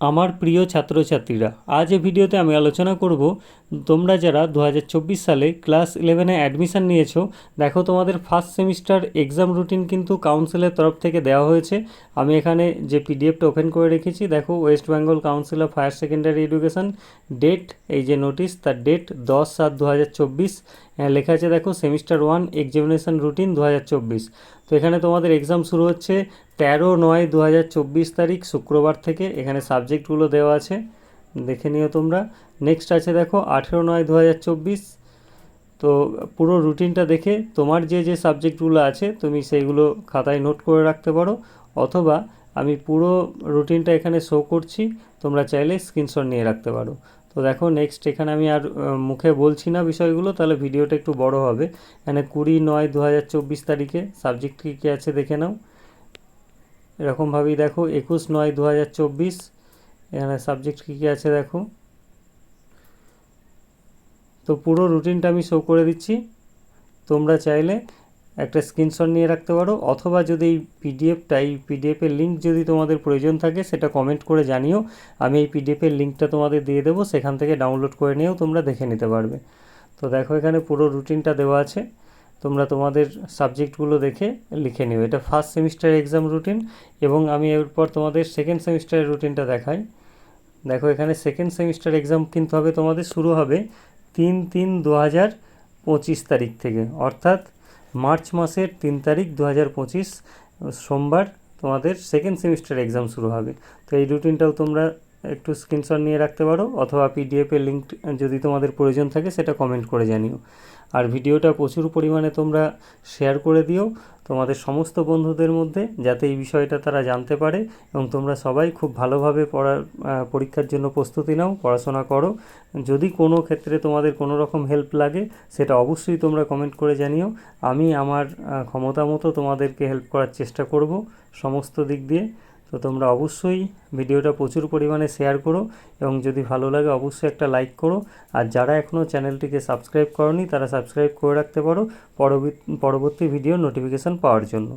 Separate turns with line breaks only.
আমার প্রিয় ছাত্রছাত্রীরা। আজ এই ভিডিওতে আমি আলোচনা করব তোমরা যারা দু হাজার চব্বিশ সালে ক্লাস ইলেভেনে অ্যাডমিশান নিয়েছো, দেখো তোমাদের ফার্স্ট সেমিস্টার এক্সাম রুটিন কিন্তু কাউন্সিলের তরফ থেকে দেওয়া হয়েছে। আমি এখানে যে পিডিএফটা ওপেন করে রেখেছি, দেখো West Bengal Council of Higher Secondary Education date এই যে নোটিশ তার ডেট দশ সাত দু লেখা আছে দেখো সেমিস্টার ওয়ান এক্সামিনেশন রুটিন দু হাজার চব্বিশ। তো এখানে তোমাদের এক্সাম শুরু হচ্ছে তেরো নয় দু তারিখ শুক্রবার থেকে। এখানে সাবজেক্টগুলো দেওয়া আছে। দেখে নিও তোমরা। নেক্সট আছে দেখো, আঠেরো নয় দু হাজার চব্বিশ। তো পুরো রুটিনটা দেখে তোমার যে যে সাবজেক্টগুলো আছে, তুমি সেইগুলো খাতায় নোট করে রাখতে পারো। অথবা আমি পুরো রুটিনটা এখানে শো করছি, তোমরা চাইলে স্ক্রিনশট নিয়ে রাখতে পারো। তো দেখো নেক্সট এখানে আমি আর মুখে বলছি না বিষয়গুলো, তাহলে ভিডিওটা একটু বড় হবে। এখানে কুড়ি নয় দু হাজার চব্বিশ তারিখে সাবজেক্ট কী কী আছে দেখে নাও। এরকমভাবেই দেখো, একুশ নয় দু হাজার চব্বিশ। এখানে সাবজেক্ট কী কী আছে দেখো? তো পুরো রুটিনটা আমি শো করে দিচ্ছি। তোমরা চাইলে একটা স্ক্রিনশট নিয়ে রাখতে পারো, অথবা যদি এই পিডিএফটা এই পিডিএফের লিঙ্ক যদি তোমাদের প্রয়োজন থাকে, সেটা কমেন্ট করে জানিও। আমি এই পিডিএফের লিঙ্কটা তোমাদের দিয়ে দেবো, সেখান থেকে ডাউনলোড করে নিয়েও তোমরা দেখে নিতে পারবে। তো দেখো এখানে পুরো রুটিনটা দেওয়া আছে। তোমরা তোমাদের সাবজেক্টগুলো দেখে লিখে নিও। এটা ফার্স্ট সেমিস্টার এক্সাম রুটিন এবং আমি এরপর তোমাদের সেকেন্ড সেমিস্টারের রুটিনটা দেখাই। দেখো, এখানে সেকেন্ড সেমিস্টার এক্সাম কিন্তু হবে তোমাদের, শুরু হবে তিন তিন দু হাজার পঁচিশ তারিখ থেকে। অর্থাৎ মার্চ মাসের তিন তারিখ দু হাজার পঁচিশ সোমবার তোমাদের সেকেন্ড সেমিস্টার এক্সাম শুরু হবে। তো এই রুটিনটাও তোমরা একটু স্ক্রিনশট নিয়ে রাখতে পারো, অথবা পিডিএফের লিঙ্ক যদি তোমাদের প্রয়োজন থাকে সেটা কমেন্ট করে জানিও। আর ভিডিওটা প্রচুর পরিমাণে তোমরা শেয়ার করে দিও তোমাদের সমস্ত বন্ধুদের মধ্যে, যাতে এই বিষয়টা তারা জানতে পারে এবং তোমরা সবাই খুব ভালোভাবে পড়ার পরীক্ষার জন্য প্রস্তুতি নাও, পড়াশোনা করো। যদি কোনো ক্ষেত্রে তোমাদের কোনো রকম হেল্প লাগে, সেটা অবশ্যই তোমরা কমেন্ট করে জানিও। আমি আমার ক্ষমতা মতো তোমাদেরকে হেল্প করার চেষ্টা করব সমস্ত দিক দিয়ে। তো তোমরা অবশ্যই ভিডিওটা প্রচুর পরিমাণে শেয়ার করো এবং যদি ভালো লাগে অবশ্যই একটা লাইক করো। আর যারা এখনও চ্যানেলটিকে সাবস্ক্রাইব করনি, তারা সাবস্ক্রাইব করে রাখতে পারো। পরবর্তী ভিডিও নোটিফিকেশান পাওয়ার জন্য।